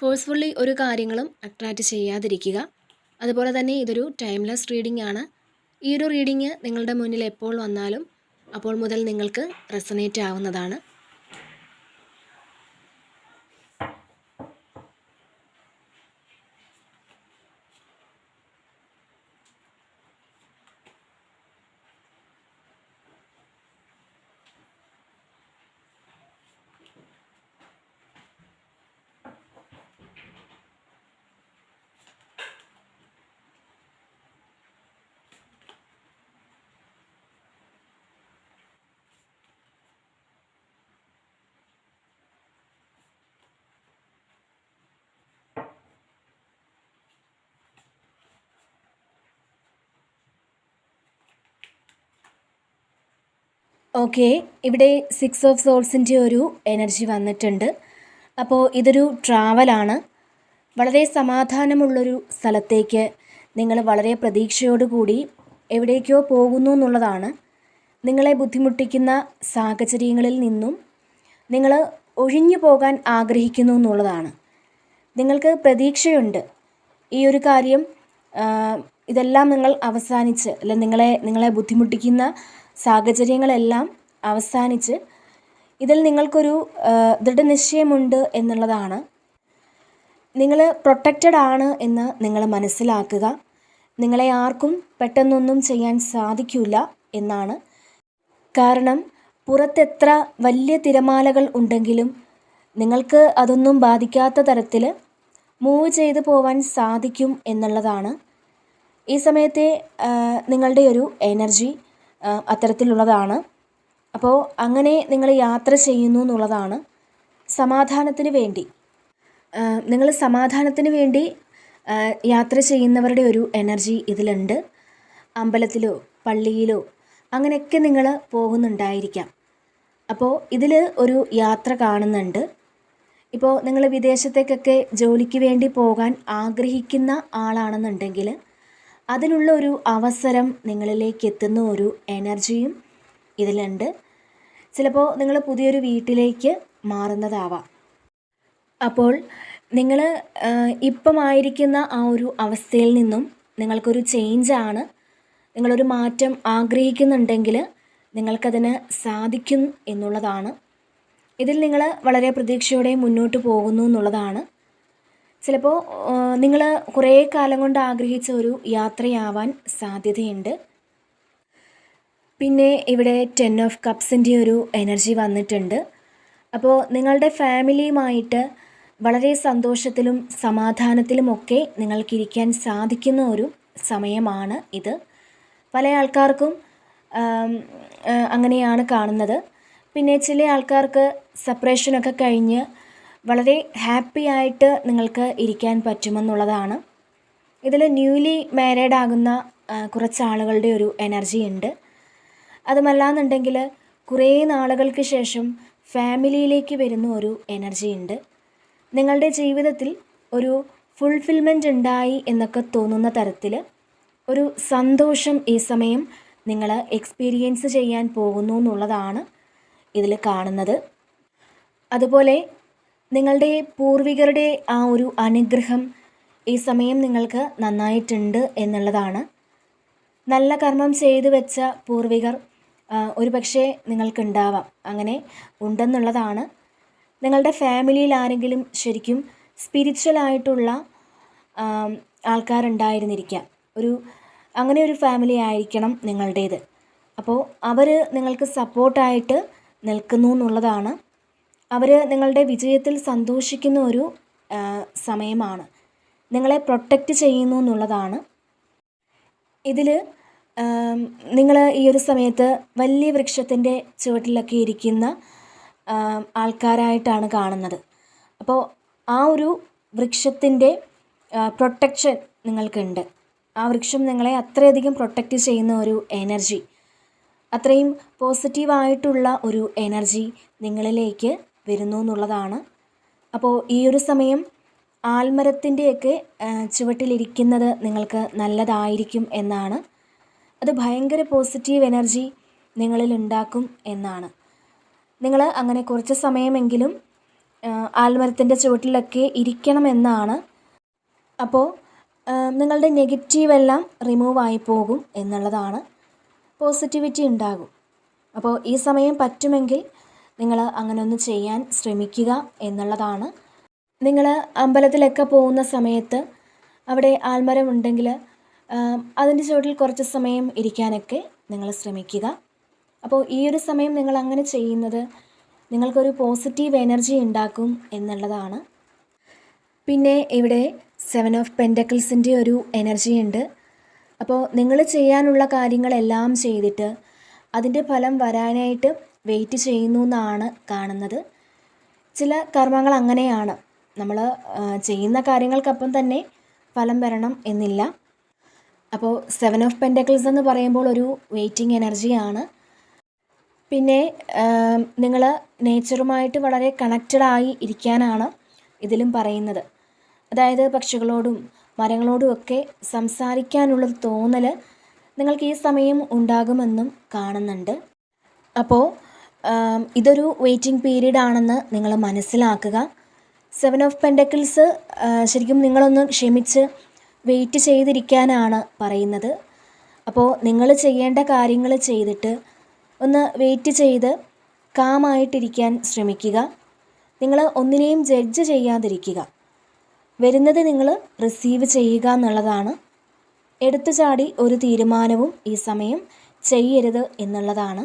Forcefully ഒരു കാര്യങ്ങളും attract ചെയ്യാതിരിക്കുക. അതുപോലെ തന്നെ ഇതൊരു ടൈംലെസ് റീഡിംഗ് ആണ്. ഈ ഒരു റീഡിങ് നിങ്ങളുടെ മുന്നിൽ എപ്പോൾ വന്നാലും അപ്പോൾ മുതൽ നിങ്ങൾക്ക് റെസനേറ്റ് ആവുന്നതാണ്. ഓക്കെ ഇവിടെ സിക്സ് ഓഫ് സോൾസിന്റെ ഒരു എനർജി വന്നിട്ടുണ്ട്. അപ്പോൾ ഇതൊരു ട്രാവലാണ് വളരെ സമാധാനമുള്ളൊരു സ്ഥലത്തേക്ക് നിങ്ങൾ വളരെ പ്രതീക്ഷയോടുകൂടി എവിടേക്കോ പോകുന്നു എന്നുള്ളതാണ്. നിങ്ങളെ ബുദ്ധിമുട്ടിക്കുന്ന സാഹചര്യങ്ങളിൽ നിന്നും നിങ്ങൾ ഒഴിഞ്ഞു പോകാൻ ആഗ്രഹിക്കുന്നു എന്നുള്ളതാണ്. നിങ്ങൾക്ക് പ്രതീക്ഷയുണ്ട്. ഈ ഒരു കാര്യം ഇതെല്ലാം നിങ്ങൾ അവസാനിച്ച് അല്ലെ നിങ്ങളെ നിങ്ങളെ ബുദ്ധിമുട്ടിക്കുന്ന സാഹചര്യങ്ങളെല്ലാം അവസാനിച്ച് ഇതിൽ നിങ്ങൾക്കൊരു ദൃഢനിശ്ചയമുണ്ട് എന്നുള്ളതാണ്. നിങ്ങൾ പ്രൊട്ടക്റ്റഡ് ആണ് എന്ന് നിങ്ങൾ മനസ്സിലാക്കുക. നിങ്ങളെ ആർക്കും പെട്ടെന്നൊന്നും ചെയ്യാൻ സാധിക്കില്ല എന്നാണ്. കാരണം പുറത്തെത്ര വലിയ തിരമാലകൾ ഉണ്ടെങ്കിലും നിങ്ങൾക്ക് അതൊന്നും ബാധിക്കാത്ത തരത്തിൽ മൂവ് ചെയ്തു പോവാൻ സാധിക്കും എന്നുള്ളതാണ്. ഈ സമയത്തെ നിങ്ങളുടെ ഒരു എനർജി. അത്തരത്തിലുള്ളതാണ്. അപ്പോൾ അങ്ങനെ നിങ്ങൾ യാത്ര ചെയ്യുന്നു എന്നുള്ളതാണ് സമാധാനത്തിന് വേണ്ടി. നിങ്ങൾ സമാധാനത്തിന് വേണ്ടി യാത്ര ചെയ്യുന്നവരുടെ ഒരു എനർജി ഇതിലുണ്ട്. അമ്പലത്തിലോ പള്ളിയിലോ അങ്ങനെയൊക്കെ നിങ്ങൾ പോകുന്നുണ്ടായിരിക്കാം. അപ്പോൾ ഇതിൽ ഒരു യാത്ര കാണുന്നുണ്ട്. ഇപ്പോൾ നിങ്ങൾ വിദേശത്തേക്കൊക്കെ ജോലിക്ക് വേണ്ടി പോകാൻ ആഗ്രഹിക്കുന്ന ആളാണെന്നുണ്ടെങ്കിൽ അതിനുള്ള ഒരു അവസരം നിങ്ങളിലേക്ക് എത്തുന്ന ഒരു എനർജിയും ഇതിലുണ്ട്. ചിലപ്പോൾ നിങ്ങൾ പുതിയൊരു വീട്ടിലേക്ക് മാറുന്നതാവാം. അപ്പോൾ നിങ്ങൾ ഇപ്പം ആയിരിക്കുന്ന ആ ഒരു അവസ്ഥയിൽ നിന്നും നിങ്ങൾക്കൊരു ചേഞ്ചാണ് നിങ്ങളൊരു മാറ്റം ആഗ്രഹിക്കുന്നുണ്ടെങ്കിൽ നിങ്ങൾക്കതിന് സാധിക്കും എന്നുള്ളതാണ്. ഇതിൽ നിങ്ങൾ വളരെ പ്രതീക്ഷയോടെ മുന്നോട്ട് പോകുന്നു എന്നുള്ളതാണ്. ചിലപ്പോൾ നിങ്ങൾ കുറേ കാലം കൊണ്ട് ആഗ്രഹിച്ച ഒരു യാത്രയാവാൻ സാധ്യതയുണ്ട്. പിന്നെ ഇവിടെ ടെൻ ഓഫ് കപ്സിന്റെ ഒരു എനർജി വന്നിട്ടുണ്ട്. അപ്പോൾ നിങ്ങളുടെ ഫാമിലിയുമായിട്ട് വളരെ സന്തോഷത്തിലും സമാധാനത്തിലുമൊക്കെ നിങ്ങൾക്കിരിക്കാൻ സാധിക്കുന്ന ഒരു സമയമാണ് ഇത്. പല ആൾക്കാർക്കും അങ്ങനെയാണ് കാണുന്നത്. പിന്നെ ചില ആൾക്കാർക്ക് സെപ്പറേഷനൊക്കെ കഴിഞ്ഞ് വളരെ ഹാപ്പി ആയിട്ട് നിങ്ങൾക്ക് ഇരിക്കാൻ പറ്റുമെന്നുള്ളതാണ്. ഇതിൽ ന്യൂലി മാരീഡ് ആകുന്ന കുറച്ച് ആളുകളുടെ ഒരു എനർജി ഉണ്ട്. അതുമല്ലാന്നുണ്ടെങ്കിൽ കുറേ നാളുകൾക്ക് ശേഷം ഫാമിലിയിലേക്ക് വരുന്ന ഒരു എനർജി ഉണ്ട്. നിങ്ങളുടെ ജീവിതത്തിൽ ഒരു ഫുൾഫിൽമെന്റ് ഉണ്ടായി എന്നൊക്കെ തോന്നുന്ന തരത്തിൽ ഒരു സന്തോഷം ഈ സമയം നിങ്ങൾ എക്സ്പീരിയൻസ് ചെയ്യാൻ പോകുന്നു എന്നുള്ളതാണ് ഇതിൽ കാണുന്നത്. അതുപോലെ നിങ്ങളുടെ പൂർവികരുടെ ആ ഒരു അനുഗ്രഹം ഈ സമയം നിങ്ങൾക്ക് നന്നായിട്ടുണ്ട് എന്നുള്ളതാണ്. നല്ല കർമ്മം ചെയ്തു വെച്ച പൂർവികർ ഒരു പക്ഷേ നിങ്ങൾക്കുണ്ടാവാം. അങ്ങനെ ഉണ്ടെന്നുള്ളതാണ്. നിങ്ങളുടെ ഫാമിലിയിൽ ആരെങ്കിലും ശരിക്കും സ്പിരിച്വലായിട്ടുള്ള ആൾക്കാരുണ്ടായിരുന്നിരിക്കാം. ഒരു അങ്ങനെ ഒരു ഫാമിലി ആയിരിക്കണം നിങ്ങളുടേത്. അപ്പോൾ അവർ നിങ്ങൾക്ക് സപ്പോർട്ടായിട്ട് നിൽക്കുന്നു എന്നുള്ളതാണ്. അവർ നിങ്ങളുടെ വിജയത്തിൽ സന്തോഷിക്കുന്ന ഒരു സമയമാണ്. നിങ്ങളെ പ്രൊട്ടക്റ്റ് ചെയ്യുന്നു എന്നുള്ളതാണ്. ഇതിൽ നിങ്ങൾ ഈ ഒരു സമയത്ത് വലിയ വൃക്ഷത്തിന്റെ ചുവട്ടിലൊക്കെ ഇരിക്കുന്ന ആൾക്കാരായിട്ടാണ് കാണുന്നത്. അപ്പോൾ ആ ഒരു വൃക്ഷത്തിന്റെ പ്രൊട്ടക്ഷൻ നിങ്ങൾക്കുണ്ട്. ആ വൃക്ഷം നിങ്ങളെ അത്രയധികം പ്രൊട്ടക്റ്റ് ചെയ്യുന്ന ഒരു എനർജി അത്രയും പോസിറ്റീവായിട്ടുള്ള ഒരു എനർജി നിങ്ങളിലേക്ക് വരുന്നു എന്നുള്ളതാണ് അപ്പോൾ ഈ ഒരു സമയം ആൽമരത്തിന്റെയൊക്കെ ചുവട്ടിലിരിക്കുന്നത് നിങ്ങൾക്ക് നല്ലതായിരിക്കും എന്നാണ്. അത് ഭയങ്കര പോസിറ്റീവ് എനർജി നിങ്ങളിൽ ഉണ്ടാക്കും എന്നാണ്. നിങ്ങൾ അങ്ങനെ കുറച്ച് സമയമെങ്കിലും ആൽമരത്തിന്റെ ചുവട്ടിലൊക്കെ ഇരിക്കണമെന്നാണ്. അപ്പോൾ നിങ്ങളുടെ നെഗറ്റീവ് എല്ലാം റിമൂവ് ആയി പോകും എന്നുള്ളതാണ്. പോസിറ്റിവിറ്റി ഉണ്ടാകും. അപ്പോൾ ഈ സമയം പറ്റുമെങ്കിൽ നിങ്ങൾ അങ്ങനെ ഒന്ന് ചെയ്യാൻ ശ്രമിക്കുക എന്നുള്ളതാണ്. നിങ്ങൾ അമ്പലത്തിലൊക്കെ പോകുന്ന സമയത്ത് അവിടെ ആൽമരം ഉണ്ടെങ്കിൽ അതിന്റെ ചുവട്ടിൽ കുറച്ച് സമയം ഇരിക്കാനൊക്കെ നിങ്ങൾ ശ്രമിക്കുക. അപ്പോൾ ഈ ഒരു സമയം നിങ്ങൾ അങ്ങനെ ചെയ്യുന്നത് നിങ്ങൾക്കൊരു പോസിറ്റീവ് എനർജി ഉണ്ടാക്കും എന്നുള്ളതാണ്. പിന്നെ ഇവിടെ സെവൻ ഓഫ് പെന്റക്കിൾസിന്റെ ഒരു എനർജി ഉണ്ട്. അപ്പോൾ നിങ്ങൾ ചെയ്യാനുള്ള കാര്യങ്ങളെല്ലാം ചെയ്തിട്ട് അതിന്റെ ഫലം വരാനായിട്ട് വെയിറ്റ് ചെയ്യുന്നു എന്നാണ് കാണുന്നത്. ചില കർമ്മങ്ങൾ അങ്ങനെയാണ്. നമ്മൾ ചെയ്യുന്ന കാര്യങ്ങൾക്കപ്പം തന്നെ ഫലം വരണം എന്നില്ല. അപ്പോൾ സെവൻ ഓഫ് പെന്റക്കിൾസ് എന്ന് പറയുമ്പോൾ ഒരു വെയിറ്റിംഗ് എനർജിയാണ്. പിന്നെ നിങ്ങൾ നേച്ചറുമായിട്ട് വളരെ കണക്റ്റഡ് ആയി ഇരിക്കാനാണ് ഇതിലും പറയുന്നത്. അതായത് പക്ഷികളോടും മരങ്ങളോടും ഒക്കെ സംസാരിക്കാനുള്ള തോന്നൽ നിങ്ങൾക്ക് ഈ സമയം ഉണ്ടാകുമെന്നും കാണുന്നുണ്ട്. അപ്പോൾ ഇതൊരു വെയിറ്റിംഗ് പീരീഡ് ആണെന്ന് നിങ്ങൾ മനസ്സിലാക്കുക. സെവൻ ഓഫ് പെൻഡക്കിൾസ് ശരിക്കും നിങ്ങളൊന്ന് ക്ഷമിച്ച് വെയിറ്റ് ചെയ്തിരിക്കാനാണ് പറയുന്നത്. അപ്പോൾ നിങ്ങൾ ചെയ്യേണ്ട കാര്യങ്ങൾ ചെയ്തിട്ട് ഒന്ന് വെയിറ്റ് ചെയ്ത് കാമായിട്ടിരിക്കാൻ ശ്രമിക്കുക. നിങ്ങൾ ഒന്നിനെയും ജഡ്ജ് ചെയ്യാതിരിക്കുക. വരുന്നത് നിങ്ങൾ റിസീവ് ചെയ്യുക എന്നുള്ളതാണ്. എടുത്തു ചാടി ഒരു തീരുമാനവും ഈ സമയം ചെയ്യരുത് എന്നുള്ളതാണ്.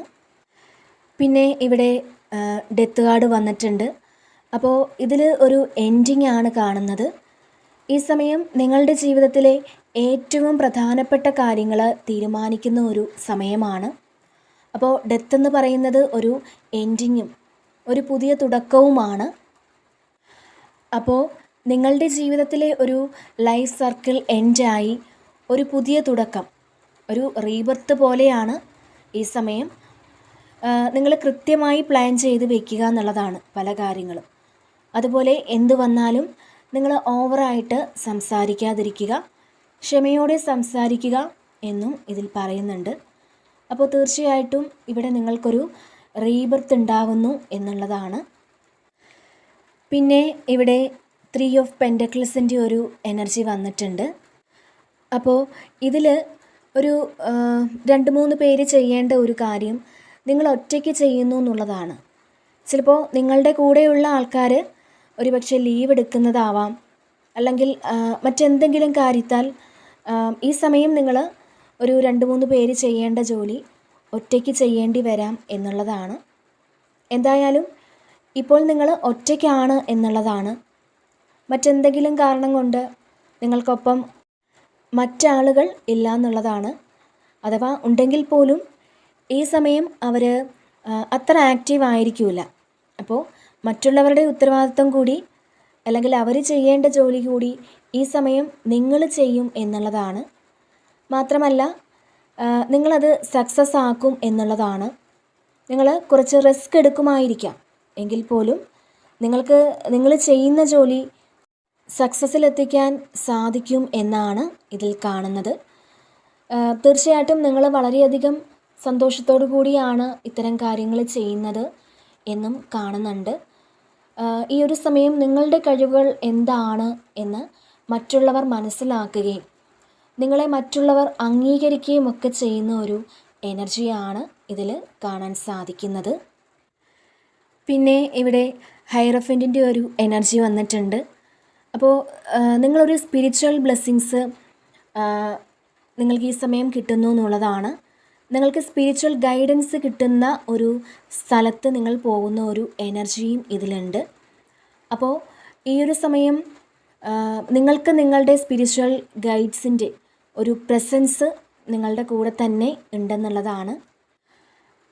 പിന്നെ ഇവിടെ ഡെത്ത് കാർഡ് വന്നിട്ടുണ്ട്. അപ്പോൾ ഇതിൽ ഒരു എൻഡിങ് ആണ് കാണുന്നത്. ഈ സമയം നിങ്ങളുടെ ജീവിതത്തിലെ ഏറ്റവും പ്രധാനപ്പെട്ട കാര്യങ്ങൾ തീരുമാനിക്കുന്ന ഒരു സമയമാണ്. അപ്പോൾ ഡെത്ത് എന്ന് പറയുന്നത് ഒരു എൻഡിങ്ങും ഒരു പുതിയ തുടക്കവുമാണ്. അപ്പോൾ നിങ്ങളുടെ ജീവിതത്തിലെ ഒരു ലൈഫ് സർക്കിൾ എൻഡായി ഒരു പുതിയ തുടക്കം ഒരു റീബർത്ത് പോലെയാണ് ഈ സമയം. നിങ്ങൾ കൃത്യമായി പ്ലാൻ ചെയ്ത് വെക്കുക എന്നുള്ളതാണ് പല കാര്യങ്ങളും. അതുപോലെ എന്ത് വന്നാലും നിങ്ങൾ ഓവറായിട്ട് സംസാരിക്കാതിരിക്കുക ക്ഷമയോടെ സംസാരിക്കുക എന്നും ഇതിൽ പറയുന്നുണ്ട്. അപ്പോൾ തീർച്ചയായിട്ടും ഇവിടെ നിങ്ങൾക്കൊരു റീബർത്ത് ഉണ്ടാകുന്നു എന്നുള്ളതാണ്. പിന്നെ ഇവിടെ ത്രീ ഓഫ് പെൻഡക്ലസിന്റെ ഒരു എനർജി വന്നിട്ടുണ്ട്. അപ്പോൾ ഇതിൽ ഒരു രണ്ട് മൂന്ന് പേര് ചെയ്യേണ്ട ഒരു കാര്യം നിങ്ങൾ ഒറ്റയ്ക്ക് ചെയ്യുന്നു എന്നുള്ളതാണ്. ചിലപ്പോൾ നിങ്ങളുടെ കൂടെയുള്ള ആൾക്കാർ ഒരുപക്ഷെ ലീവ് എടുക്കുന്നതാവാം. അല്ലെങ്കിൽ മറ്റെന്തെങ്കിലും കാര്യത്താൽ ഈ സമയം നിങ്ങൾ ഒരു രണ്ട് മൂന്ന് പേര് ചെയ്യേണ്ട ജോലി ഒറ്റയ്ക്ക് ചെയ്യേണ്ടി വരാം എന്നുള്ളതാണ്. എന്തായാലും ഇപ്പോൾ നിങ്ങൾ ഒറ്റയ്ക്കാണ് എന്നുള്ളതാണ്. മറ്റെന്തെങ്കിലും കാരണം കൊണ്ട് നിങ്ങൾക്കൊപ്പം മറ്റാളുകൾ ഇല്ല എന്നുള്ളതാണ്. അഥവാ ഉണ്ടെങ്കിൽ പോലും ഈ സമയം അവർ അത്ര ആക്റ്റീവ് ആയിരിക്കില്ല അപ്പോൾ മറ്റുള്ളവരുടെ ഉത്തരവാദിത്വം കൂടി അല്ലെങ്കിൽ അവർ ചെയ്യേണ്ട ജോലി കൂടി ഈ സമയം നിങ്ങൾ ചെയ്യും എന്നുള്ളതാണ്. മാത്രമല്ല നിങ്ങളത് സക്സസ് ആക്കും എന്നുള്ളതാണ്. നിങ്ങൾ കുറച്ച് റിസ്ക് എടുക്കുമായിരിക്കാം. എങ്കിൽ പോലും നിങ്ങൾക്ക് നിങ്ങൾ ചെയ്യുന്ന ജോലി സക്സസ്സിലെത്തിക്കാൻ സാധിക്കും എന്നാണ് ഇതിൽ കാണുന്നത്. തീർച്ചയായിട്ടും നിങ്ങൾ വളരെയധികം സന്തോഷത്തോടു കൂടിയാണ് ഇത്തരം കാര്യങ്ങൾ ചെയ്യുന്നത് എന്നും കാണുന്നുണ്ട്. ഈ ഒരു സമയം നിങ്ങളുടെ കഴിവുകൾ എന്താണ് എന്ന് മറ്റുള്ളവർ മനസ്സിലാക്കുകയും നിങ്ങളെ മറ്റുള്ളവർ അംഗീകരിക്കുകയും ഒക്കെ ചെയ്യുന്ന ഒരു എനർജിയാണ് ഇതിൽ കാണാൻ സാധിക്കുന്നത്. പിന്നെ ഇവിടെ ഹൈറഫന്റിന്റെ ഒരു എനർജി വന്നിട്ടുണ്ട്. അപ്പോൾ നിങ്ങളൊരു സ്പിരിച്വൽ ബ്ലെസ്സിങ്സ് നിങ്ങൾക്ക് ഈ സമയം കിട്ടുന്നു എന്നുള്ളതാണ്. നിങ്ങൾക്ക് സ്പിരിച്വൽ ഗൈഡൻസ് കിട്ടുന്ന ഒരു സ്ഥലത്ത് നിങ്ങൾ പോകുന്ന ഒരു എനർജിയും ഇതിലുണ്ട്. അപ്പോൾ ഈ ഒരു സമയം നിങ്ങൾക്ക് നിങ്ങളുടെ സ്പിരിച്വൽ ഗൈഡ്സിന്റെ ഒരു പ്രസൻസ് നിങ്ങളുടെ കൂടെ തന്നെ ഉണ്ടെന്നുള്ളതാണ്.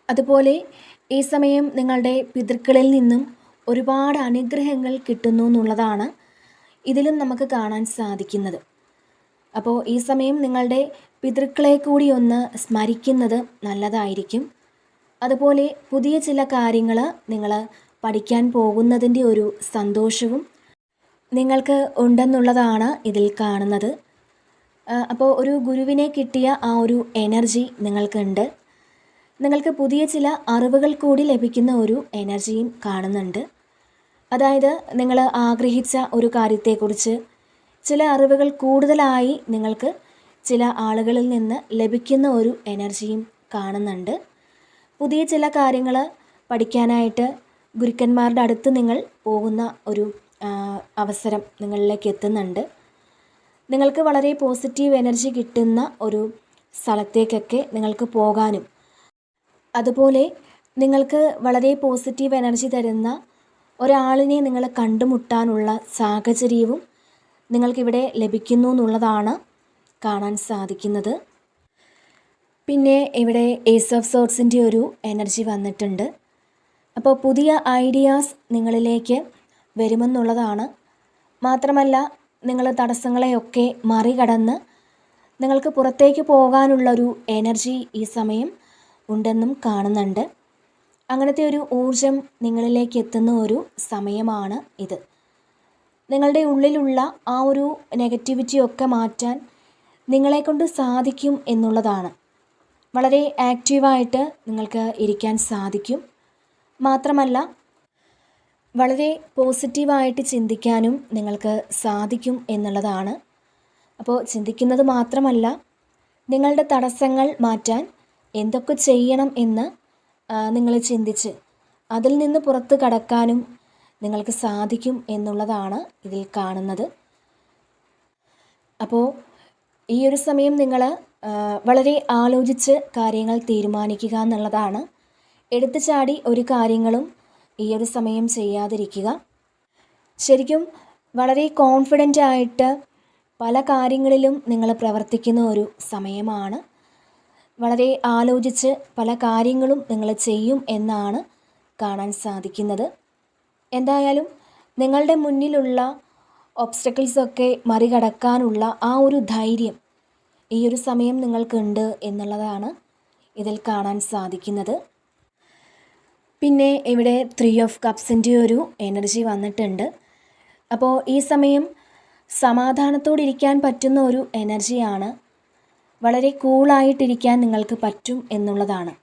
അതുപോലെ ഈ സമയം നിങ്ങളുടെ പിതൃക്കളിൽ നിന്നും ഒരുപാട് അനുഗ്രഹങ്ങൾ കിട്ടുന്നു എന്നുള്ളതാണ് ഇതിലും നമുക്ക് കാണാൻ സാധിക്കുന്നത്. അപ്പോൾ ഈ സമയം നിങ്ങളുടെ പിതൃക്കളെ കൂടി ഒന്ന് സ്മരിക്കുന്നത് നല്ലതായിരിക്കും. അതുപോലെ പുതിയ ചില കാര്യങ്ങൾ നിങ്ങൾ പഠിക്കാൻ പോകുന്നതിന്റെ ഒരു സന്തോഷവും നിങ്ങൾക്ക് ഉണ്ടെന്നുള്ളതാണ് ഇതിൽ കാണുന്നത്. അപ്പോൾ ഒരു ഗുരുവിനെ കിട്ടിയ ആ ഒരു എനർജി നിങ്ങൾക്കുണ്ട്. നിങ്ങൾക്ക് പുതിയ ചില അറിവുകൾ കൂടി ലഭിക്കുന്ന ഒരു എനർജിയും കാണുന്നുണ്ട്. അതായത് നിങ്ങൾ ആഗ്രഹിച്ച ഒരു കാര്യത്തെക്കുറിച്ച് ചില അറിവുകൾ കൂടുതലായി നിങ്ങൾക്ക് ചില ആളുകളിൽ നിന്ന് ലഭിക്കുന്ന ഒരു എനർജിയും കാണുന്നുണ്ട്. പുതിയ ചില കാര്യങ്ങൾ പഠിക്കാനായിട്ട് ഗുരുക്കന്മാരുടെ അടുത്ത് നിങ്ങൾ പോകുന്ന ഒരു അവസരം നിങ്ങളിലേക്ക് എത്തുന്നുണ്ട്. നിങ്ങൾക്ക് വളരെ പോസിറ്റീവ് എനർജി കിട്ടുന്ന ഒരു സ്ഥലത്തേക്കൊക്കെ നിങ്ങൾക്ക് പോകാനും അതുപോലെ നിങ്ങൾക്ക് വളരെ പോസിറ്റീവ് എനർജി തരുന്ന ഒരാളിനെ നിങ്ങൾ കണ്ടുമുട്ടാനുള്ള സാഹചര്യവും നിങ്ങൾക്കിവിടെ ലഭിക്കുന്നു എന്നുള്ളതാണ് കാണാൻ സാധിക്കുന്നത്. പിന്നെ ഇവിടെ ഏസ് ഓഫ് സോർട്സിന്റെ ഒരു എനർജി വന്നിട്ടുണ്ട്. അപ്പോൾ പുതിയ ഐഡിയാസ് നിങ്ങളിലേക്ക് വരുമെന്നുള്ളതാണ്. മാത്രമല്ല നിങ്ങൾ തടസ്സങ്ങളെയൊക്കെ മറികടന്ന് നിങ്ങൾക്ക് പുറത്തേക്ക് പോകാനുള്ളൊരു എനർജി ഈ സമയം ഉണ്ടെന്നും കാണുന്നുണ്ട്. അങ്ങനത്തെ ഒരു ഊർജം നിങ്ങളിലേക്ക് എത്തുന്ന ഒരു സമയമാണ് ഇത്. നിങ്ങളുടെ ഉള്ളിലുള്ള ആ ഒരു നെഗറ്റിവിറ്റിയൊക്കെ മാറ്റാൻ നിങ്ങളെക്കൊണ്ട് സാധിക്കും എന്നുള്ളതാണ്. വളരെ ആക്റ്റീവായിട്ട് നിങ്ങൾക്ക് ഇരിക്കാൻ സാധിക്കും. മാത്രമല്ല വളരെ പോസിറ്റീവായിട്ട് ചിന്തിക്കാനും നിങ്ങൾക്ക് സാധിക്കും എന്നുള്ളതാണ്. അപ്പോൾ ചിന്തിക്കുന്നത് മാത്രമല്ല നിങ്ങളുടെ തടസ്സങ്ങൾ മാറ്റാൻ എന്തൊക്കെ ചെയ്യണം എന്ന് നിങ്ങൾ ചിന്തിച്ച് അതിൽ നിന്ന് പുറത്ത് കടക്കാനും നിങ്ങൾക്ക് സാധിക്കും എന്നുള്ളതാണ് ഇതിൽ കാണുന്നത്. അപ്പോൾ ഈ ഒരു സമയം നിങ്ങൾ വളരെ ആലോചിച്ച് കാര്യങ്ങൾ തീരുമാനിക്കുക എന്നുള്ളതാണ്. എടുത്തു ചാടി ഒരു കാര്യങ്ങളും ഈ ഒരു സമയം ചെയ്യാതിരിക്കുക. ശരിക്കും വളരെ കോൺഫിഡന്റ് ആയിട്ട് പല കാര്യങ്ങളിലും നിങ്ങൾ പ്രവർത്തിക്കുന്ന ഒരു സമയമാണ്. വളരെ ആലോചിച്ച് പല കാര്യങ്ങളും നിങ്ങൾ ചെയ്യും എന്നാണ് കാണാൻ സാധിക്കുന്നത്. എന്തായാലും നിങ്ങളുടെ മുന്നിലുള്ള ഒബ്സ്റ്റക്കിൾസൊക്കെ മറികടക്കാനുള്ള ആ ഒരു ധൈര്യം ഈ ഒരു സമയം നിങ്ങൾക്കുണ്ട് എന്നുള്ളതാണ് ഇതിൽ കാണാൻ സാധിക്കുന്നത്. പിന്നെ ഇവിടെ ത്രീ ഓഫ് കപ്സിന്റെ ഒരു എനർജി വന്നിട്ടുണ്ട്. അപ്പോൾ ഈ സമയം സമാധാനത്തോടെ ഇരിക്കാൻ പറ്റുന്ന ഒരു എനർജിയാണ് വളരെ കൂളായിട്ടിരിക്കാൻ നിങ്ങൾക്ക് പറ്റും എന്നുള്ളതാണ്.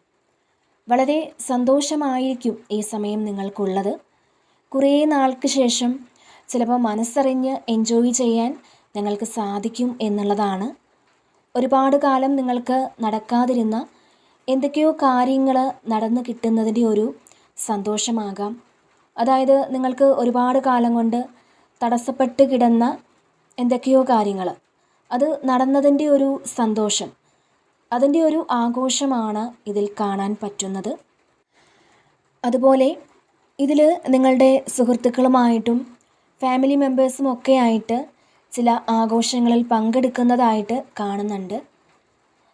വളരെ സന്തോഷമായിരിക്കും ഈ സമയം നിങ്ങൾക്കുള്ളത്. കുറേ നാൾക്ക് ശേഷം ചിലപ്പോൾ മനസ്സറിഞ്ഞ് എൻജോയ് ചെയ്യാൻ നിങ്ങൾക്ക് സാധിക്കും എന്നുള്ളതാണ്. ഒരുപാട് കാലം നിങ്ങൾക്ക് നടക്കാതിരുന്ന എന്തൊക്കെയോ കാര്യങ്ങൾ നടന്നു കിട്ടുന്നതിന്റെ ഒരു സന്തോഷമാകാം. അതായത് നിങ്ങൾക്ക് ഒരുപാട് കാലം കൊണ്ട് തടസ്സപ്പെട്ട് കിടന്ന എന്തൊക്കെയോ കാര്യങ്ങൾ അത് നടന്നതിന്റെ ഒരു സന്തോഷം. അതിന്റെ ഒരു ആഘോഷമാണ് ഇതിൽ കാണാൻ പറ്റുന്നത്. അതുപോലെ ഇതിൽ നിങ്ങളുടെ സുഹൃത്തുക്കളുമായിട്ടും ഫാമിലി മെമ്പേഴ്സും ഒക്കെ ആയിട്ട് ചില ആഘോഷങ്ങളിൽ പങ്കെടുക്കുന്നതായിട്ട് കാണുന്നുണ്ട്.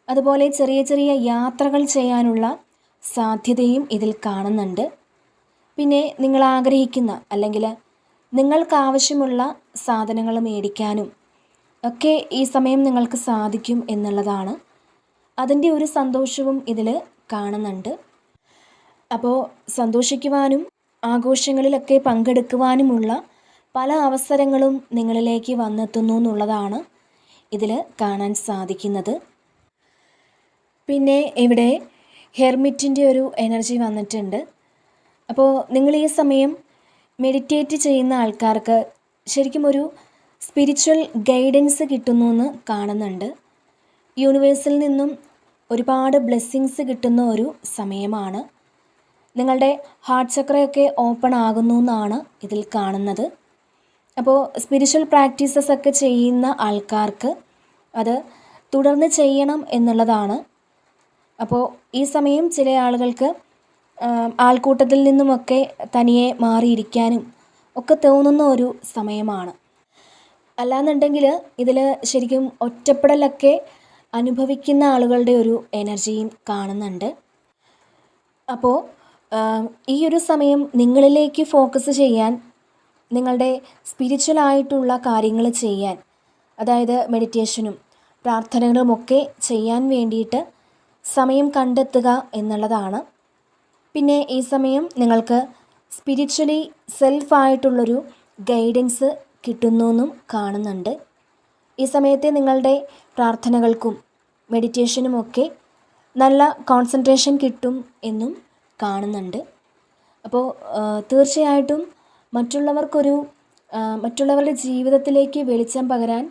അതുപോലെ ചെറിയ ചെറിയ യാത്രകൾ ചെയ്യാനുള്ള സാധ്യതയും ഇതിൽ കാണുന്നുണ്ട്. പിന്നെ നിങ്ങൾ ആഗ്രഹിക്കുന്ന അല്ലെങ്കിൽ നിങ്ങൾക്ക് ആവശ്യമുള്ള സാധനങ്ങൾ മേടിക്കാനും ഒക്കെ ഈ സമയം നിങ്ങൾക്ക് സാധിക്കും എന്നുള്ളതാണ്. അതിന്റെ ഒരു സന്തോഷവും ഇതിൽ കാണുന്നുണ്ട്. അപ്പോൾ സന്തോഷിക്കുവാനും ആഘോഷങ്ങളിലൊക്കെ പങ്കെടുക്കുവാനുമുള്ള പല അവസരങ്ങളും നിങ്ങളിലേക്ക് വന്നെത്തുന്നു എന്നുള്ളതാണ് ഇതിൽ കാണാൻ സാധിക്കുന്നത്. പിന്നെ ഇവിടെ ഹെർമിറ്റിന്റെ ഒരു എനർജി വന്നിട്ടുണ്ട്. അപ്പോൾ നിങ്ങൾ ഈ സമയം മെഡിറ്റേറ്റ് ചെയ്യുന്ന ആൾക്കാർക്ക് ശരിക്കും ഒരു സ്പിരിച്വൽ ഗൈഡൻസ് കിട്ടുന്നു എന്ന് കാണുന്നുണ്ട്. യൂണിവേഴ്സിൽ നിന്നും ഒരുപാട് ബ്ലെസ്സിങ്സ് കിട്ടുന്ന ഒരു സമയമാണ്. നിങ്ങളുടെ ഹാർട്ട് ചക്രയൊക്കെ ഓപ്പൺ ആകുന്നു എന്നാണ് ഇതിൽ കാണുന്നത്. അപ്പോൾ സ്പിരിച്വൽ പ്രാക്ടീസസ് ഒക്കെ ചെയ്യുന്ന ആൾക്കാർക്ക് അത് തുടർന്ന് ചെയ്യണം എന്നുള്ളതാണ്. അപ്പോൾ ഈ സമയം ചില ആളുകൾക്ക് ആൾക്കൂട്ടത്തിൽ നിന്നുമൊക്കെ തനിയെ മാറിയിരിക്കാനും ഒക്കെ തോന്നുന്ന ഒരു സമയമാണ്. അല്ലാന്നുണ്ടെങ്കിൽ ഇതിൽ ശരിക്കും ഒറ്റപ്പെടലൊക്കെ അനുഭവിക്കുന്ന ആളുകളുടെ ഒരു എനർജിയും കാണുന്നുണ്ട്. അപ്പോൾ ഈ ഒരു സമയം നിങ്ങളിലേക്ക് ഫോക്കസ് ചെയ്യാൻ നിങ്ങളുടെ സ്പിരിച്വലായിട്ടുള്ള കാര്യങ്ങൾ ചെയ്യാൻ അതായത് മെഡിറ്റേഷനും പ്രാർത്ഥനകളുമൊക്കെ ചെയ്യാൻ വേണ്ടിയിട്ട് സമയം കണ്ടെത്തുക എന്നുള്ളതാണ്. പിന്നെ ഈ സമയം നിങ്ങൾക്ക് സ്പിരിച്വലി സെൽഫായിട്ടുള്ളൊരു ഗൈഡൻസ് കിട്ടുന്നു എന്നും കാണുന്നുണ്ട്. ഈ സമയത്തെ നിങ്ങളുടെ പ്രാർത്ഥനകൾക്കും മെഡിറ്റേഷനുമൊക്കെ നല്ല കോൺസെൻട്രേഷൻ കിട്ടും എന്നും കാണുന്നുണ്ട്. അപ്പോൾ തീർച്ചയായിട്ടും മറ്റുള്ളവർക്കൊരു മറ്റുള്ളവരുടെ ജീവിതത്തിലേക്ക് വെളിച്ചം പകരാൻ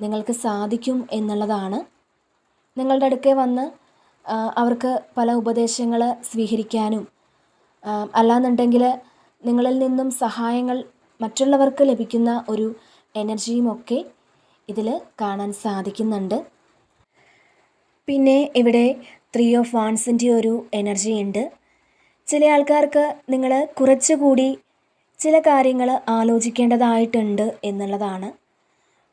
നിങ്ങൾക്ക് സാധിക്കും എന്നുള്ളതാണ്. നിങ്ങളുടെ അടുക്കെ വന്ന് അവർക്ക് പല ഉപദേശങ്ങൾ സ്വീകരിക്കാനും അല്ലാന്നുണ്ടെങ്കിൽ നിങ്ങളിൽ നിന്നും സഹായങ്ങൾ മറ്റുള്ളവർക്ക് ലഭിക്കുന്ന ഒരു എനർജിയുമൊക്കെ ഇതിൽ കാണാൻ സാധിക്കുന്നുണ്ട്. പിന്നെ ഇവിടെ ത്രീ ഓഫ് വാൺസിന്റെ ഒരു എനർജി ഉണ്ട്. ചില ആൾക്കാർക്ക് നിങ്ങൾ കുറച്ചുകൂടി ചില കാര്യങ്ങൾ ആലോചിക്കേണ്ടതായിട്ടുണ്ട് എന്നുള്ളതാണ്.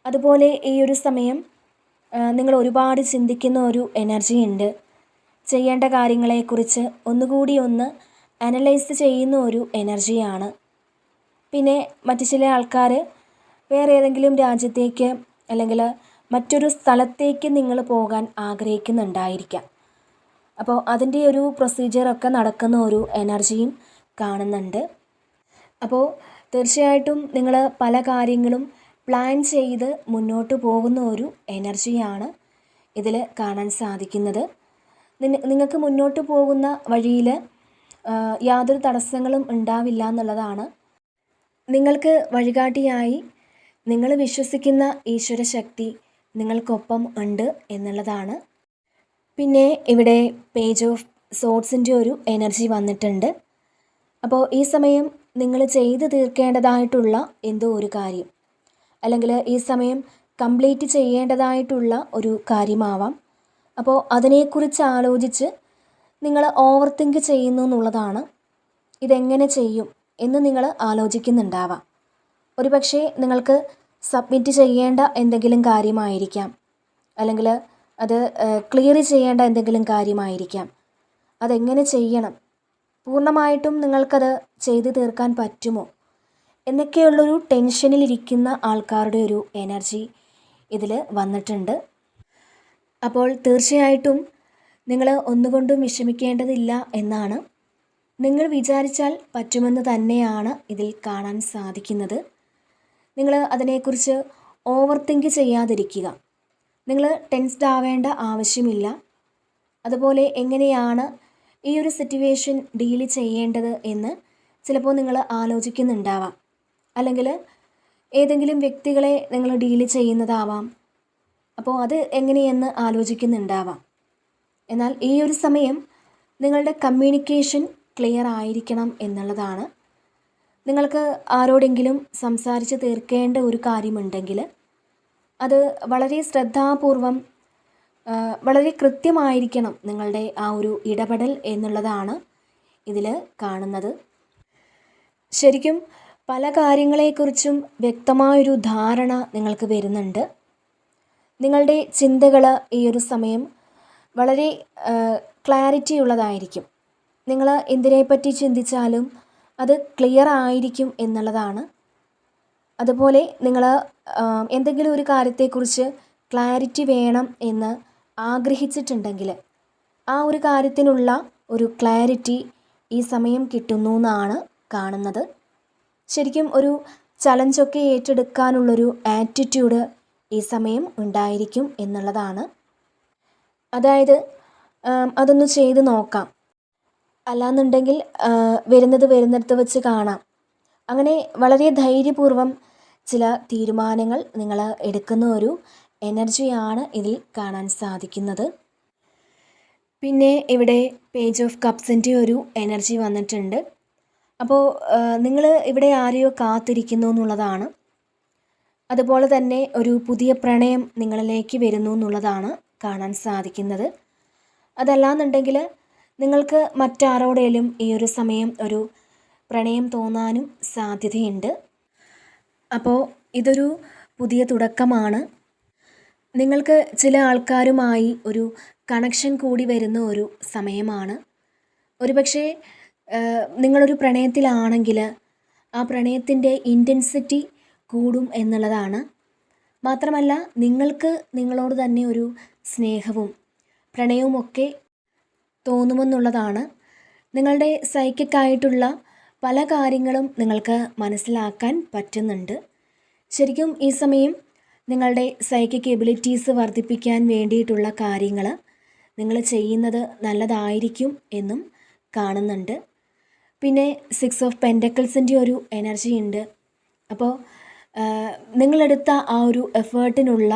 അതുപോലെ ഈ ഒരു സമയം നിങ്ങൾ ഒരുപാട് ചിന്തിക്കുന്ന ഒരു എനർജി ഉണ്ട്. ചെയ്യേണ്ട കാര്യങ്ങളെക്കുറിച്ച് ഒന്നുകൂടി ഒന്ന് അനലൈസ് ചെയ്യുന്ന ഒരു എനർജിയാണ് പിന്നെ മറ്റു ചില ആൾക്കാർ വേറെ ഏതെങ്കിലും രാജ്യത്തേക്ക് അല്ലെങ്കിൽ മറ്റൊരു സ്ഥലത്തേക്ക് നിങ്ങൾ പോകാൻ ആഗ്രഹിക്കുന്നുണ്ടായിരിക്കാം. അപ്പോൾ അതിന്റെ ഒരു പ്രൊസീജിയറൊക്കെ നടക്കുന്ന ഒരു എനർജിയും കാണുന്നുണ്ട്. അപ്പോൾ തീർച്ചയായിട്ടും നിങ്ങൾ പല കാര്യങ്ങളും പ്ലാൻ ചെയ്ത് മുന്നോട്ട് പോകുന്ന ഒരു എനർജിയാണ് ഇതിൽ കാണാൻ സാധിക്കുന്നത്. നിങ്ങൾക്ക് മുന്നോട്ട് പോകുന്ന വഴിയിൽ യാതൊരു തടസ്സങ്ങളും ഉണ്ടാവില്ല എന്നുള്ളതാണ്. നിങ്ങൾക്ക് വഴികാട്ടിയായി നിങ്ങൾ വിശ്വസിക്കുന്ന ഈശ്വര ശക്തി നിങ്ങൾക്കൊപ്പം ഉണ്ട് എന്നുള്ളതാണ്. പിന്നെ ഇവിടെ പേജ് ഓഫ് സോട്സിന്റെ ഒരു എനർജി വന്നിട്ടുണ്ട്. അപ്പോൾ ഈ സമയം നിങ്ങൾ ചെയ്തു തീർക്കേണ്ടതായിട്ടുള്ള എന്തോ ഒരു കാര്യം. അല്ലെങ്കിൽ ഈ സമയം കംപ്ലീറ്റ് ചെയ്യേണ്ടതായിട്ടുള്ള ഒരു കാര്യമാവാം. അപ്പോൾ അതിനെക്കുറിച്ച് ആലോചിച്ച് നിങ്ങൾ ഓവർ തിങ്ക് ചെയ്യുന്നു എന്നുള്ളതാണ് ഇതെങ്ങനെ ചെയ്യും എന്ന് നിങ്ങൾ ആലോചിക്കുന്നുണ്ടാവാം. ഒരുപക്ഷെ നിങ്ങൾക്ക് സബ്മിറ്റ് ചെയ്യേണ്ട എന്തെങ്കിലും കാര്യമായിരിക്കാം. അല്ലെങ്കിൽ അത് ക്ലിയർ ചെയ്യേണ്ട എന്തെങ്കിലും കാര്യമായിരിക്കാം. അതെങ്ങനെ ചെയ്യണം? പൂർണമായിട്ടും നിങ്ങൾക്കത് ചെയ്തു തീർക്കാൻ പറ്റുമോ? എന്നൊക്കെയുള്ളൊരു ടെൻഷനിലിരിക്കുന്ന ആൾക്കാരുടെ ഒരു എനർജി ഇതിൽ വന്നിട്ടുണ്ട്. അപ്പോൾ തീർച്ചയായിട്ടും നിങ്ങൾ ഒന്നുകൊണ്ടും വിഷമിക്കേണ്ടതില്ല എന്നാണ് നിങ്ങൾ വിചാരിച്ചാൽ പറ്റുമെന്ന് തന്നെയാണ് ഇതിൽ കാണാൻ സാധിക്കുന്നത്. നിങ്ങൾ അതിനെക്കുറിച്ച് ഓവർ തിങ്ക് ചെയ്യാതിരിക്കുക. നിങ്ങൾ ടെൻസ്ഡ് ആവേണ്ട ആവശ്യമില്ല. അതുപോലെ എങ്ങനെയാണ് ഈ ഒരു സിറ്റുവേഷൻ ഡീൽ ചെയ്യേണ്ടത് എന്ന് ചിലപ്പോൾ നിങ്ങൾ ആലോചിക്കുന്നുണ്ടാവാം. അല്ലെങ്കിൽ ഏതെങ്കിലും വ്യക്തികളെ നിങ്ങൾ ഡീൽ ചെയ്യുന്നതാവാം. അപ്പോൾ അത് എങ്ങനെയെന്ന് ആലോചിക്കുന്നുണ്ടാവാം. എന്നാൽ ഈ ഒരു സമയം നിങ്ങളുടെ കമ്മ്യൂണിക്കേഷൻ ക്ലിയർ ആയിരിക്കണം എന്നുള്ളതാണ്. നിങ്ങൾക്ക് ആരോടെങ്കിലും സംസാരിച്ച് തീർക്കേണ്ട ഒരു കാര്യമുണ്ടെങ്കിൽ അത് വളരെ ശ്രദ്ധാപൂർവം വളരെ കൃത്യമായിരിക്കണം നിങ്ങളുടെ ആ ഒരു ഇടപെടൽ എന്നുള്ളതാണ് ഇതിൽ കാണുന്നത്. ശരിക്കും പല കാര്യങ്ങളെക്കുറിച്ചും വ്യക്തമായൊരു ധാരണ നിങ്ങൾക്ക് വരുന്നുണ്ട്. നിങ്ങളുടെ ചിന്തകൾ ഈ ഒരു സമയം വളരെ ക്ലാരിറ്റി ഉള്ളതായിരിക്കും. നിങ്ങൾ എന്തിനെപ്പറ്റി ചിന്തിച്ചാലും അത് ക്ലിയർ ആയിരിക്കും എന്നുള്ളതാണ്. അതുപോലെ നിങ്ങൾ എന്തെങ്കിലും ഒരു കാര്യത്തെക്കുറിച്ച് ക്ലാരിറ്റി വേണം എന്ന് ആഗ്രഹിച്ചിട്ടുണ്ടെങ്കിൽ ആ ഒരു കാര്യത്തിനുള്ള ഒരു ക്ലാരിറ്റി ഈ സമയം കിട്ടുന്നു എന്നാണ് കാണുന്നത്. ശരിക്കും ഒരു ചലഞ്ചൊക്കെ ഏറ്റെടുക്കാനുള്ളൊരു ആറ്റിറ്റ്യൂഡ് ഈ സമയം ഉണ്ടായിരിക്കും എന്നുള്ളതാണ്. അതായത് അതൊന്ന് ചെയ്ത് നോക്കാം. അല്ലാന്നുണ്ടെങ്കിൽ വരുന്നത് വരുന്നിടത്ത് വെച്ച് കാണാം. അങ്ങനെ വളരെ ധൈര്യപൂർവം ചില തീരുമാനങ്ങൾ നിങ്ങൾ എടുക്കുന്ന ഒരു എനർജിയാണ് ഇതിൽ കാണാൻ സാധിക്കുന്നത്. പിന്നെ ഇവിടെ പേജ് ഓഫ് കപ്സിന്റെ ഒരു എനർജി വന്നിട്ടുണ്ട്. അപ്പോൾ നിങ്ങൾ ഇവിടെ ആരെയോ കാത്തിരിക്കുന്നു എന്നുള്ളതാണ്. അതുപോലെ തന്നെ ഒരു പുതിയ പ്രണയം നിങ്ങളിലേക്ക് വരുന്നു എന്നുള്ളതാണ് കാണാൻ സാധിക്കുന്നത്. അതല്ലാന്നുണ്ടെങ്കിൽ നിങ്ങൾക്ക് മറ്റാരോടേലും ഈ ഒരു സമയം ഒരു പ്രണയം തോന്നാനും സാധ്യതയുണ്ട്. അപ്പോൾ ഇതൊരു പുതിയ തുടക്കമാണ്. നിങ്ങൾക്ക് ചില ആൾക്കാരുമായി ഒരു കണക്ഷൻ കൂടി വരുന്ന ഒരു സമയമാണ്. ഒരുപക്ഷെ നിങ്ങളൊരു പ്രണയത്തിലാണെങ്കിൽ ആ പ്രണയത്തിന്റെ ഇന്റൻസിറ്റി കൂടും എന്നുള്ളതാണ്. മാത്രമല്ല നിങ്ങൾക്ക് നിങ്ങളോട് തന്നെ ഒരു സ്നേഹവും പ്രണയവുമൊക്കെ തോന്നുമെന്നുള്ളതാണ്. നിങ്ങളുടെ സൈക്കിക്കായിട്ടുള്ള പല കാര്യങ്ങളും നിങ്ങൾക്ക് മനസ്സിലാക്കാൻ പറ്റുന്നുണ്ട്. ശരിക്കും ഈ സമയം നിങ്ങളുടെ സൈക്കിക് എബിലിറ്റീസ് വർദ്ധിപ്പിക്കാൻ വേണ്ടിയിട്ടുള്ള കാര്യങ്ങൾ നിങ്ങൾ ചെയ്യുന്നത് നല്ലതായിരിക്കും എന്നും കാണുന്നുണ്ട്. പിന്നെ സിക്സ് ഓഫ് പെൻഡക്കിൾസിന്റെ ഒരു എനർജി ഉണ്ട്. അപ്പോൾ നിങ്ങളെടുത്ത ആ ഒരു എഫേർട്ടിനുള്ള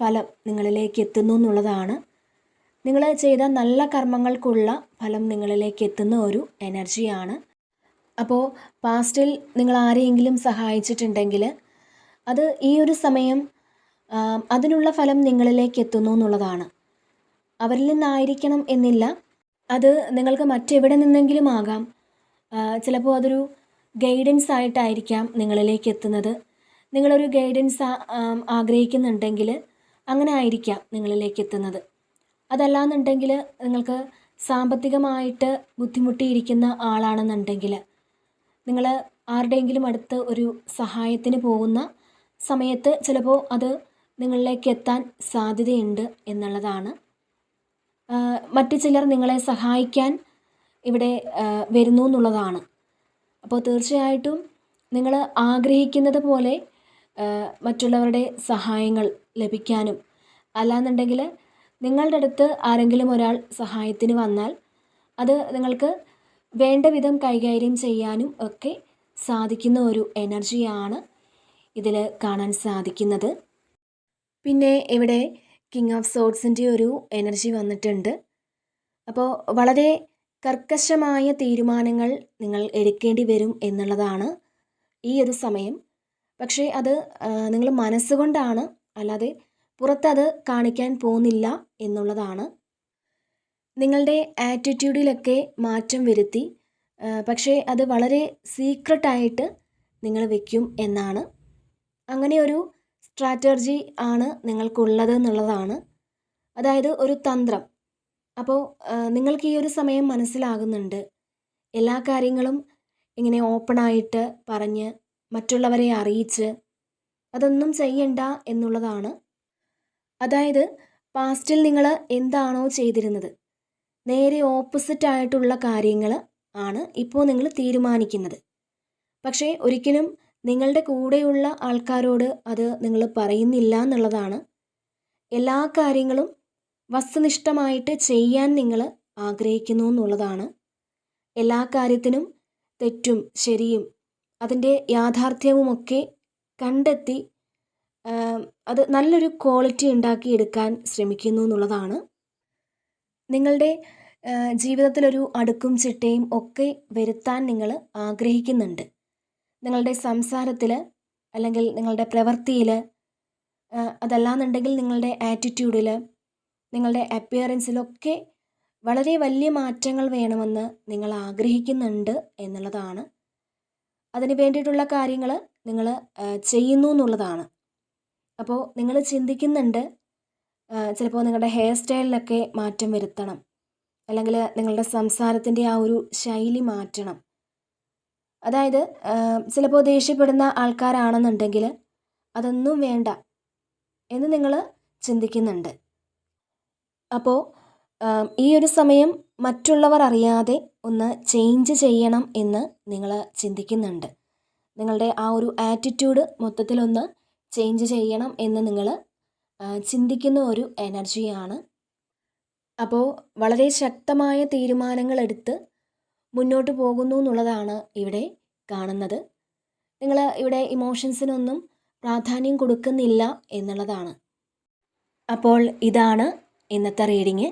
ഫലം നിങ്ങളിലേക്ക് എത്തുന്നു എന്നുള്ളതാണ്. നിങ്ങൾ ചെയ്ത നല്ല കർമ്മങ്ങൾക്കുള്ള ഫലം നിങ്ങളിലേക്ക് എത്തുന്ന ഒരു എനർജിയാണ് അപ്പോൾ പാസ്റ്റിൽ നിങ്ങൾ ആരെയെങ്കിലും സഹായിച്ചിട്ടുണ്ടെങ്കിൽ അത് ഈ ഒരു സമയം അതിനുള്ള ഫലം നിങ്ങളിലേക്ക് എത്തുന്നു എന്നുള്ളതാണ്. അവരിൽ നിന്നായിരിക്കണം എന്നില്ല. അത് നിങ്ങൾക്ക് മറ്റെവിടെ നിന്നെങ്കിലും ആകാം. ചിലപ്പോൾ അതൊരു ഗൈഡൻസ് ആയിട്ടായിരിക്കാം നിങ്ങളിലേക്ക് എത്തുന്നത്. നിങ്ങളൊരു ഗൈഡൻസ് ആഗ്രഹിക്കുന്നുണ്ടെങ്കിൽ അങ്ങനെ ആയിരിക്കാം നിങ്ങളിലേക്ക് എത്തുന്നത്. അതല്ലാന്നുണ്ടെങ്കിൽ നിങ്ങൾക്ക് സാമ്പത്തികമായിട്ട് ബുദ്ധിമുട്ടിയിരിക്കുന്ന ആളാണെന്നുണ്ടെങ്കിൽ നിങ്ങൾ ആരുടെയെങ്കിലും അടുത്ത് ഒരു സഹായത്തിന് പോകുന്ന സമയത്ത് ചിലപ്പോൾ അത് നിങ്ങളിലേക്ക് എത്താൻ സാധ്യതയുണ്ട് എന്നുള്ളതാണ്. മറ്റു ചിലർ നിങ്ങളെ സഹായിക്കാൻ ഇവിടെ വരുന്നു എന്നുള്ളതാണ്. അപ്പോൾ തീർച്ചയായിട്ടും നിങ്ങൾ ആഗ്രഹിക്കുന്നത് പോലെ മറ്റുള്ളവരുടെ സഹായങ്ങൾ ലഭിക്കാനും അല്ലാന്നുണ്ടെങ്കിൽ നിങ്ങളുടെ അടുത്ത് ആരെങ്കിലും ഒരാൾ സഹായത്തിന് വന്നാൽ അത് നിങ്ങൾക്ക് വേണ്ട വിധം കൈകാര്യം ചെയ്യാനും ഒക്കെ സാധിക്കുന്ന ഒരു എനർജിയാണ് ഇതിൽ കാണാൻ സാധിക്കുന്നത്. പിന്നെ ഇവിടെ കിങ് ഓഫ് സോട്സിന്റെ ഒരു എനർജി വന്നിട്ടുണ്ട്. അപ്പോൾ വളരെ കർക്കശമായ തീരുമാനങ്ങൾ നിങ്ങൾ എടുക്കേണ്ടി വരും എന്നുള്ളതാണ് ഈ ഒരു സമയം. പക്ഷേ അത് നിങ്ങൾ മനസ്സുകൊണ്ടാണ് അല്ലാതെ പുറത്തത് കാണിക്കാൻ പോകുന്നില്ല എന്നുള്ളതാണ്. നിങ്ങളുടെ ആറ്റിറ്റ്യൂഡിലൊക്കെ മാറ്റം വരുത്തി പക്ഷേ അത് വളരെ സീക്രട്ടായിട്ട് നിങ്ങൾ വയ്ക്കും എന്നാണ്. അങ്ങനെ ഒരു സ്ട്രാറ്റജി ആണ് നിങ്ങൾക്കുള്ളത് എന്നുള്ളതാണ്. അതായത് ഒരു തന്ത്രം. അപ്പോൾ നിങ്ങൾക്ക് ഈ ഒരു സമയം മനസ്സിലാകുന്നുണ്ട്. എല്ലാ കാര്യങ്ങളും ഇങ്ങനെ ഓപ്പണായിട്ട് പറഞ്ഞ് മറ്റുള്ളവരെ അറിയിച്ച് അതൊന്നും ചെയ്യണ്ട എന്നുള്ളതാണ്. അതായത് പാസ്റ്റിൽ നിങ്ങൾ എന്താണോ ചെയ്തിരുന്നത്. നേരെ ഓപ്പോസിറ്റ് ആയിട്ടുള്ള കാര്യങ്ങൾ ആണ് ഇപ്പോൾ നിങ്ങൾ തീരുമാനിക്കുന്നത്. പക്ഷേ ഒരിക്കലും നിങ്ങളുടെ കൂടെയുള്ള ആൾക്കാരോട് അത് നിങ്ങൾ പറയുന്നില്ല എന്നുള്ളതാണ്. എല്ലാ കാര്യങ്ങളും വസ്തുനിഷ്ഠമായിട്ട് ചെയ്യാൻ നിങ്ങൾ ആഗ്രഹിക്കുന്നു എന്നുള്ളതാണ്. എല്ലാ കാര്യത്തിനും തെറ്റും ശരിയും അതിന്റെ യാഥാർത്ഥ്യവുമൊക്കെ കണ്ടെത്തി അത് നല്ലൊരു ക്വാളിറ്റി ഉണ്ടാക്കിയെടുക്കാൻ ശ്രമിക്കുന്നു എന്നുള്ളതാണ്. നിങ്ങളുടെ ജീവിതത്തിലൊരു അടുക്കും ചിട്ടയും ഒക്കെ വരുത്താൻ നിങ്ങൾ ആഗ്രഹിക്കുന്നുണ്ട്. നിങ്ങളുടെ സംസാരത്തിൽ അല്ലെങ്കിൽ നിങ്ങളുടെ പ്രവൃത്തിയിൽ അതല്ലാന്നുണ്ടെങ്കിൽ നിങ്ങളുടെ ആറ്റിറ്റ്യൂഡിൽ നിങ്ങളുടെ അപ്പിയറൻസിലൊക്കെ വളരെ വലിയ മാറ്റങ്ങൾ വേണമെന്ന് നിങ്ങൾ ആഗ്രഹിക്കുന്നുണ്ട് എന്നുള്ളതാണ്. അതിന് വേണ്ടിയിട്ടുള്ള കാര്യങ്ങൾ നിങ്ങൾ ചെയ്യുന്നു എന്നുള്ളതാണ്. അപ്പോൾ നിങ്ങൾ ചിന്തിക്കുന്നുണ്ട് ചിലപ്പോൾ നിങ്ങളുടെ ഹെയർ സ്റ്റൈലിലൊക്കെ മാറ്റം വരുത്തണം. അല്ലെങ്കിൽ നിങ്ങളുടെ സംസാരത്തിന്റെ ആ ഒരു ശൈലി മാറ്റണം. അതായത് ചിലപ്പോൾ ദേഷ്യപ്പെടുന്ന ആൾക്കാരാണെന്നുണ്ടെങ്കിൽ അതൊന്നും വേണ്ട എന്ന് നിങ്ങൾ ചിന്തിക്കുന്നുണ്ട്. അപ്പോൾ ഈ ഒരു സമയം മറ്റുള്ളവർ അറിയാതെ ഒന്ന് ചേഞ്ച് ചെയ്യണം എന്ന് നിങ്ങൾ ചിന്തിക്കുന്നുണ്ട്. നിങ്ങളുടെ ആ ഒരു ആറ്റിറ്റ്യൂഡ് മൊത്തത്തിലൊന്ന് ചേഞ്ച് ചെയ്യണം എന്ന് നിങ്ങൾ ചിന്തിക്കുന്ന ഒരു എനർജിയാണ് അപ്പോൾ വളരെ ശക്തമായ തീരുമാനങ്ങൾ എടുത്ത് മുന്നോട്ട് പോകുന്നു എന്നുള്ളതാണ് ഇവിടെ കാണുന്നത്. നിങ്ങൾ ഇവിടെ ഇമോഷൻസിനൊന്നും പ്രാധാന്യം കൊടുക്കുന്നില്ല എന്നുള്ളതാണ്. അപ്പോൾ ഇതാണ് ഇന്നത്തെ റീഡിങ്.